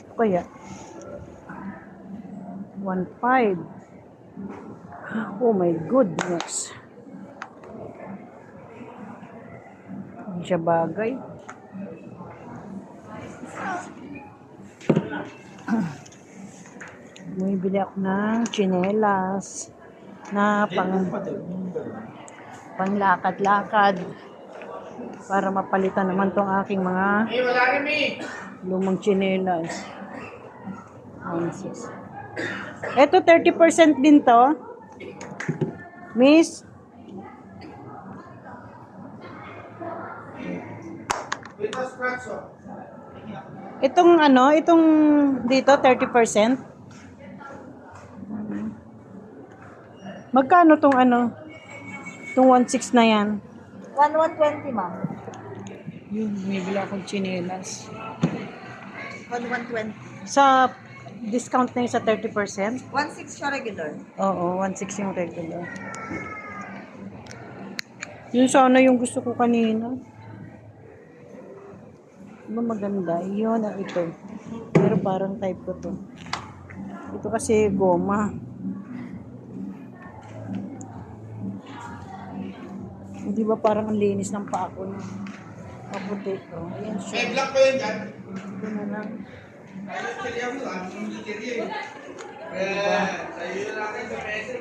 Ito kaya? 1.5. Oh my goodness. Hindi siya bagay. Bumibili ako ng chinelas na pang panglakad-lakad para mapalitan naman tong aking mga lumang chinelas. Ito 30% din to. Miss, itong ano, itong dito 30%. Magkano tong ano? Itong 1.6 na yan. 1120, ma'am. Yun, bumibili akong chinelas. 1120. Sa discount na yun sa 30%? 16 siya regular. Oo, 1.6 yung regular. Yun sana yung gusto ko kanina. Diba maganda? Yun ang ito. Pero parang type ko to. Ito kasi goma. Di ba parang ang linis ng paa ko na maputi ko. Ayan siya. May black ko yun dyan. Ito na lang. Ayun, chili ako lang. Hindi chili eh. Eh, sa'yo lang kayo sa mesa.